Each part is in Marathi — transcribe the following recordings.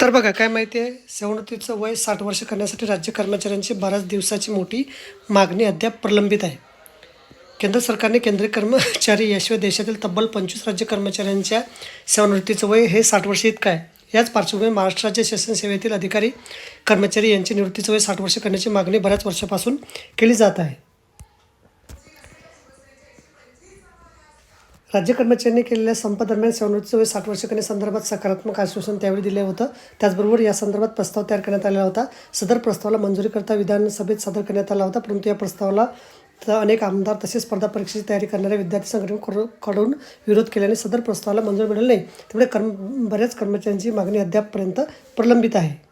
तर बघा काय माहिती आहे सेवणुतीचं वय साठ वर्ष करण्यासाठी राज्य कर्मचाऱ्यांची बऱ्याच दिवसाची मोठी मागणी अद्याप प्रलंबित आहे. केंद्र सरकारने केंद्रीय कर्मचारी याशिवाय देशातील तब्बल पंचवीस राज्य कर्मचाऱ्यांच्या सेवानिवृत्तीचं वय हे साठ वर्ष इतकं आहे. याच पार्श्वभूमीवर महाराष्ट्र राज्य शासन सेवेतील अधिकारी कर्मचारी यांची निवृत्तीचं वय साठ वर्ष करण्याची मागणी बऱ्याच वर्षापासून केली जात आहे. राज्य कर्मचाऱ्यांनी केलेल्या संपादरम्यान सेवानिवृत्तीचं वय साठ वर्षकने संदर्भात सकारात्मक आश्वासन त्यावेळी दिले होतं. त्याचबरोबर या संदर्भात प्रस्ताव तयार करण्यात आलेला होता. सदर प्रस्तावाला मंजुरीकरता विधानसभेत सादर करण्यात आला होता परंतु या प्रस्तावाला अनेक आमदार तसेच स्पर्धा परीक्षेची तयारी करणाऱ्या विद्यार्थी संघटनेकडून विरोध केल्याने सदर प्रस्तावाला मंजुरी मिळाली नाही. त्यामुळे कर्म बऱ्याच कर्मचाऱ्यांची मागणी अद्यापपर्यंत प्रलंबित आहे.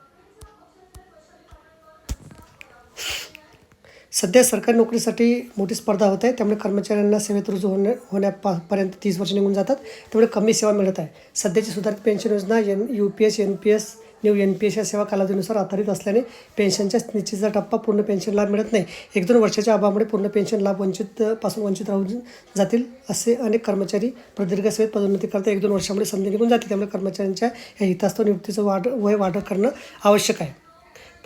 सध्या सरकारी नोकरीसाठी मोठी स्पर्धा होत आहे. त्यामुळे कर्मचाऱ्यांना सेवेत रुजू होण्या होण्यापर्यंत तीस वर्ष निघून जातात. त्यामुळे कमी सेवा मिळत आहे. सध्याची सुधारित पेन्शन योजना N U P S N P S new N P S या सेवा कालावधीनुसार आधारित असल्याने पेन्शनच्या निश्चितचा टप्पा पूर्ण पेन्शन लाभ मिळत नाही. एक दोन वर्षाच्या अभावामुळे पूर्ण पेन्शन लाभ वंचित पासून वंचित राहून जातील असे अनेक कर्मचारी प्रदीर्घ सेवेत पदोन्नती करता एक दोन वर्षामुळे संधी निघून जाते. त्यामुळे कर्मचाऱ्यांच्या या हितास्तव निवृत्तीचं वाढ वय वाढ करणं आवश्यक आहे.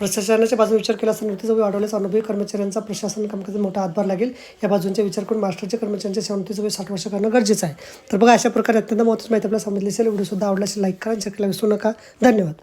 प्रशासनाच्या बाजूने विचार केला असता निवृत्तीचा वाढवल्यास अनुभवी कर्मचाऱ्यांचा प्रशासन कामकाजात मोठा हातभार लागेल. या बाजूंचा विचार करून मास्टरच्या कर्मचाऱ्यांच्या सेवनिवृत्तीचं वय साठ वर्ष करणं गरजेचं आहे. तर बघा अशा प्रकारे अत्यंत महत्त्वाची माहिती आपल्याला समजली असेल. व्हिडिओ सुद्धा आवडला असेल लाईक करा शेअर विसरू नका. धन्यवाद.